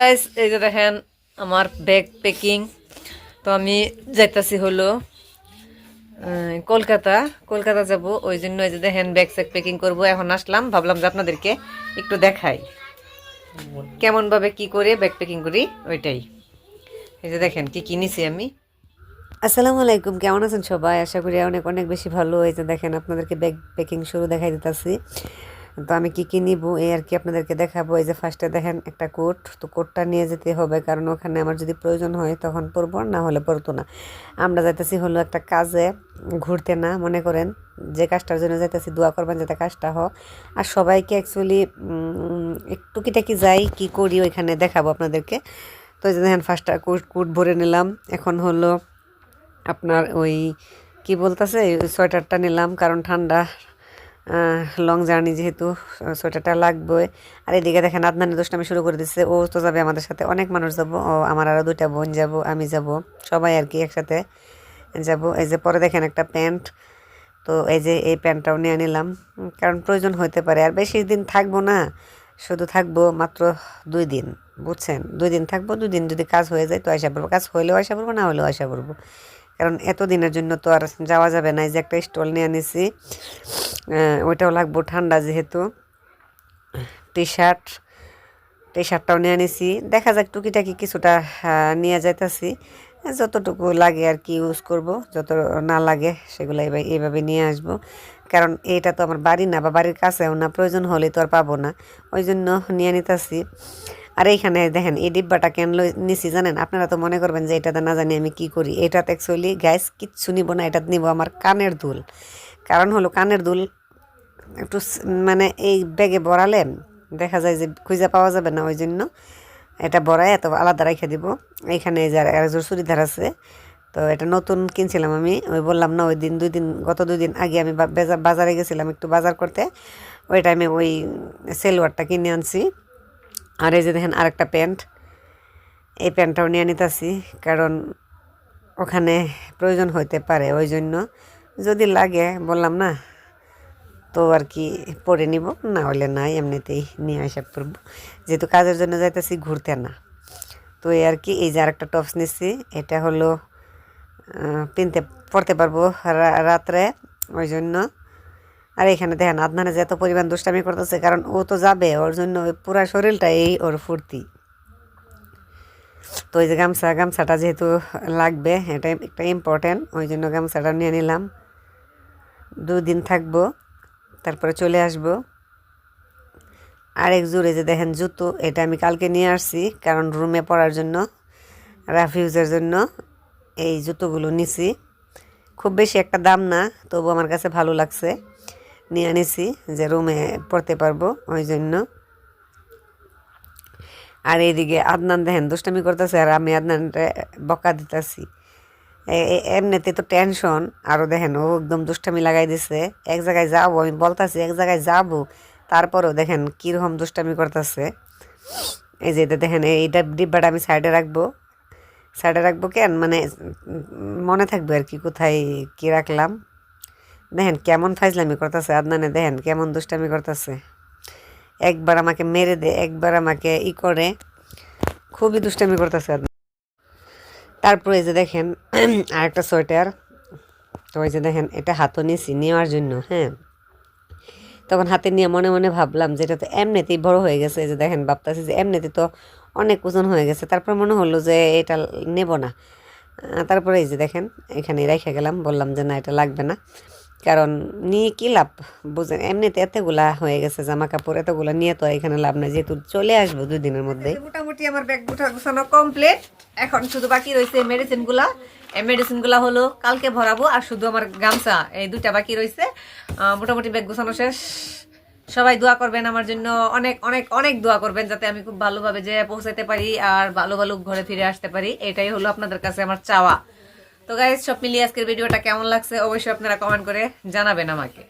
এই যে দেখেন আমার ব্যাগ প্যাকিং তো আমি যাইতাছি হলো কলকাতা। কলকাতা যাব, ওই জন্য এই যে দেখেন ব্যাগ স্যাগ প্যাকিং করব। এখন আসলাম, ভাবলাম যে আপনাদেরকে একটু দেখাই। কেমন ভাবে কি করে ব্যাগ প্যাকিং করি, ওইটাই। এই যে দেখেন, কি কিনেছি আমি। আসসালামু আলাইকুম, কেমন আছেন সবাই? আশা করি অনেক অনেক বেশি ভালো। এই যে দেখেন, আপনাদেরকে ব্যাগ প্যাকিং শুরু দেখাই দিতেছি। তো আমি কি কী নিব, এই আর কি আপনাদেরকে দেখাবো। এই যে ফার্স্টে দেখেন একটা কোট, তো কোটটা নিয়ে যেতে হবে, কারণ ওখানে আমার যদি প্রয়োজন হয় তখন পরবো না হলে পরতো না। আমরা যাইতেছি হলো একটা কাজে, ঘুরতে না, মনে করেন যে কাজটার জন্য যাইতেছি, দোয়া করবেন যাতে কাজটা হোক আর সবাইকে অ্যাকচুয়ালি একটু কিটাকি যাই, কি করি ওইখানে দেখাবো আপনাদেরকে। তো এই যে দেখেন ফার্স্টটা কোট কোট ভরে নিলাম, এখন হলো আপনার ওই কি বলতেছে সোয়েটারটা নিলাম, কারণ ঠান্ডা। লং জার্নি যেহেতু সোয়েটারটা লাগবে। আর এদিকে দেখেন আদনানি দোষটা শুরু করে দিচ্ছে ও তো যাবে আমাদের সাথে, অনেক মানুষ যাব। ও, আমার আরও দুইটা বোন যাব, আমি যাব। সবাই আর কি একসাথে যাব। এই যে পরে দেখেন একটা প্যান্ট। তো এই যে এই প্যান্টটাও নিয়ে নিলাম। কারণ প্রয়োজন হতে পারে। আর বেশি দিন থাকব না, শুধু থাকব মাত্র দুই দিন, বুঝছেন? দুই দিন থাকব, দুই দিন যদি কাজ হয়ে যায় তো আশা পড়ব কাজ হইলেও আশা পড়ব না হলেও আশা পড়ব কারণ এত দিনের জন্য তো আর যাওয়া যাবে না। এই যে একটা স্টল নিয়ে নিছি ওইটাও লাগবো ঠান্ডা যেহেতু। টি শার্ট টি শার্টটাও নিয়ে নিছি দেখা যাক টুকিটাকি কিছুটা নিয়ে যাইতাছি। যতটুকু লাগে আর কি ইউজ করব, যত না লাগে সেগুলো এইভাবে এইভাবে নিয়ে আসব। কারণ এটা তো আমার বাড়ি না বা বাড়ির কাছেও না, প্রয়োজন হলে তো আর পাবো না। ওই জন্য নিয়ে নিতেছি আর এইখানে দেখেন এই ডিব্বাটা কেন নিছি জানেন? আপনারা তো মনে করবেন যে এটাতে না জানি আমি কি করি। এটাতে অ্যাকচুয়ালি গ্যাস কিচ্ছু নিব না এটা নিব আমার কানের দুল। কারণ হলো কানের দুল একটু মানে এই ব্যাগে বড়ালে দেখা যায় যে খুঁজে পাওয়া যাবে না ওই জন্য এটা বড়াই এত আলাদা রেখে দিব। এইখানে এই যে আর একজোর চুড়িদার আছে, তো এটা নতুন কিনছিলাম আমি। ওই বললাম, না, ওই দিন, দুই দিন, গত দুই দিন আগে আমি বাজারে গেছিলাম একটু বাজার করতে। ওই টাইমে ওই সেলোয়ারটা কিনে আনছি। আর এই যে দেখেন আরেকটা প্যান্ট। এই প্যান্টটাও নিয়ে নিতেছি, কারণ ওখানে প্রয়োজন হইতে পারে ওই জন্য যদি লাগে, বললাম না, তো আর কি পরে নিব, না হলে নাই, এমনিতেই নিয়ে আসা পড়ব যেহেতু কাজের জন্য যাইতেছি, ঘুরতে না। তো এই আর কি, এই যে আরেকটা টপস নিচ্ছি এটা হলো পিনতে পড়তে পারব রাত্রে ওই জন্য আর এখানে দেখেন আদনানে যে এত পরিমাণ দুষ্টামি করতেছে, কারণ ও তো যাবে, ওর জন্য পুরা শরীরটা এই ওর ফুর্তি। তো ওই যে গামছা, গামছাটা যেহেতু লাগবে, এটা একটা ইম্পর্টেন্ট ওই জন্য গামছাটা নিয়ে নিলাম। দুদিন থাকব, তারপরে চলে আসব। আরেক জোরে যে দেখেন জুতো, এটা আমি কালকে নিয়ে আসছি, কারণ রুমে পড়ার জন্য, রাফিউজের জন্য এই জুতোগুলো নিছি। খুব বেশি একটা দাম না, তবু আমার কাছে ভালো লাগছে। নিয়ে আনিছি যে রুমে পড়তে পারব, ওই জন্য। আর এইদিকে আদনান দেখেন, দুষ্টামি করতেছে আর আমি আদনানটা বকা দিতেছি। এমনিতে তো টেনশন আরও দেখেন, ও একদম দুষ্টামি লাগাই দিছে। এক জায়গায় যাব, আমি বলতাছি, এক জায়গায় যাব। তারপরেও দেখেন কীরকম দুষ্টামি করতেছে। এই যে এটা দেখেন এইটা ডিব্বাটা আমি সাইডে রাখব। সাইডে রাখব কেন? মানে মনে থাকবে আর কি, কোথায় কী রাখলাম? দেখেন কেমন ফাইজলামি করতেছে আদনানে, দেখেন কেমন দুষ্টামি করতেছে। একবার আমাকে মেরে দে, একবার আমাকে ই করে। খুবই দুষ্টামি করতেছে আদনান। তারপরে এই যে দেখেন, আরেকটা সোয়েটার। তো ওই যে দেখেন, এটা হাতও নিয়েছি নেওয়ার জন্য হ্যাঁ। তখন হাতে নিয়ে মনে মনে ভাবলাম যে এটা তো এমনিতেই বড় হয়ে গেছে। এই যে দেখেন, ভাবতেছি যে এমনিতে তো অনেক ওজন হয়ে গেছে। তারপর মনে হলো যে এটা নেব না। তারপরে এই যে দেখেন এখানে রেখে গেলাম। বললাম যে না, এটা লাগবে না। কারণ নিয়ে কি লাভ? বুঝেন, এমনিতে এতগুলা হয়ে গেছে জামা কাপড় এতগুলা নিয়ে তো এখানে লাভ নাই, যেহেতু চলে আসব দুই দিনের মধ্যে মোটামুটি আমার ব্যাগ গুছা গুছানো কমপ্লিট এখন শুধু বাকি রয়েছে মেডিসিনগুলা। এই মেডিসিনগুলা হলো কালকে ভরাবো, আর শুধু আমার গামছা, এই দুটা বাকি রয়েছে। মোটামুটি ব্যাগ গুছানো শেষ। সবাই দোয়া করবেন আমার জন্য, অনেক অনেক অনেক দোয়া করবেন, যাতে আমি খুব ভালোভাবে যে পৌঁছাতে পারি আর ভালো ভালো ঘরে ফিরে আসতে পারি। এটাই হলো আপনাদের কাছে আমার চাওয়া। তো গাইজ সব মিলিয়ে আজকের ভিডিওটা কেমন লাগছে অবশ্যই আপনারা কমেন্ট করে জানাবেন আমাকে।